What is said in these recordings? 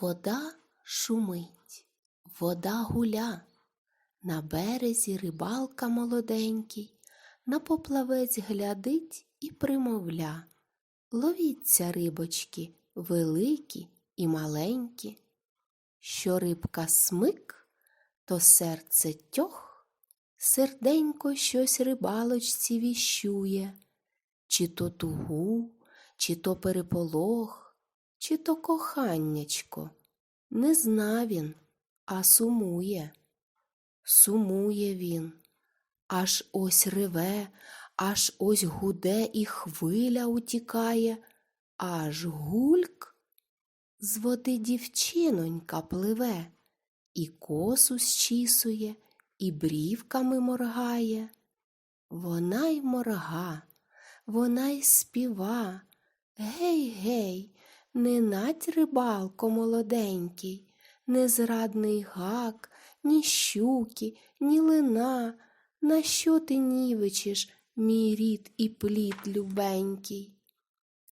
Вода шумить, вода гуля, на березі рибалка молоденький, на поплавець глядить і примовля. Ловіться, рибочки, великі і маленькі. Що рибка смик, то серце тьох, серденько щось рибалочці віщує, чи то тугу, чи то переполох, чи то коханнячко. Не зна він, а сумує. Сумує він, аж ось реве, аж ось гуде і хвиля утікає, аж гульк з води дівчинонька пливе, і косу щісує, і брівками моргає. Вона й морга, вона й співа. Гей, гей, не нать рибалко молоденький, незрадний гак, ні щуки, ні лина. На що ти нівечиш, мій рід і плід любенький?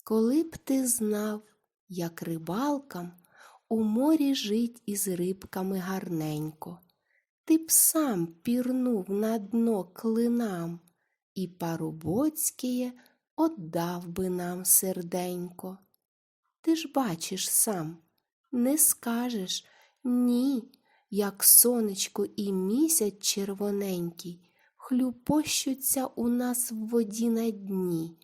Коли б ти знав, як рибалкам у морі жить із рибками гарненько, ти б сам пірнув на дно клинам, і парубоцькіє отдав би нам серденько. Ти ж бачиш сам, не скажеш ні, як сонечко і місяць червоненький хлюпощуться у нас в воді на дні,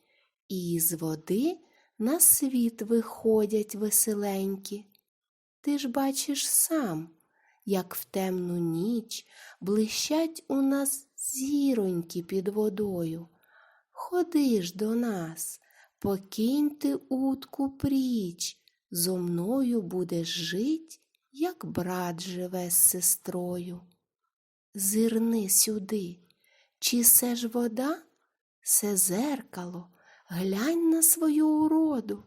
і з води на світ виходять веселенькі. Ти ж бачиш сам, як в темну ніч блищать у нас зіроньки під водою. Ходи ж до нас, покинь ти утку пріч, зо мною будеш жить, як брат живе з сестрою. Зирни сюди, чи се ж вода, се зеркало, глянь на свою уроду.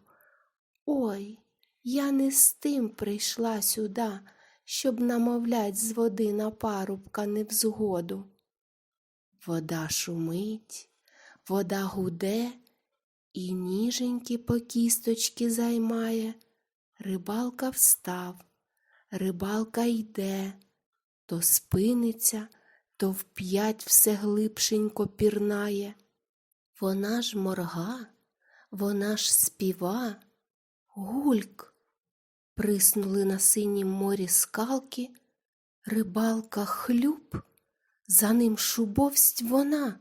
Ой, я не з тим прийшла сюда, щоб намовлять з води на парубка невзгоду. Вода шумить, вода гуде, і ніженьки по кісточки займає. Рибалка встав, рибалка йде, то спиниться, то вп'ять все глибшенько пірнає. Вона ж морга, вона ж співа, гульк. Приснули на синім морі скалки, рибалка хлюб, за ним шубовсть вона,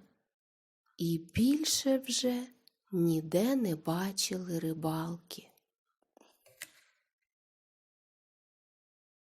і більше вже ніде не бачили рибалки.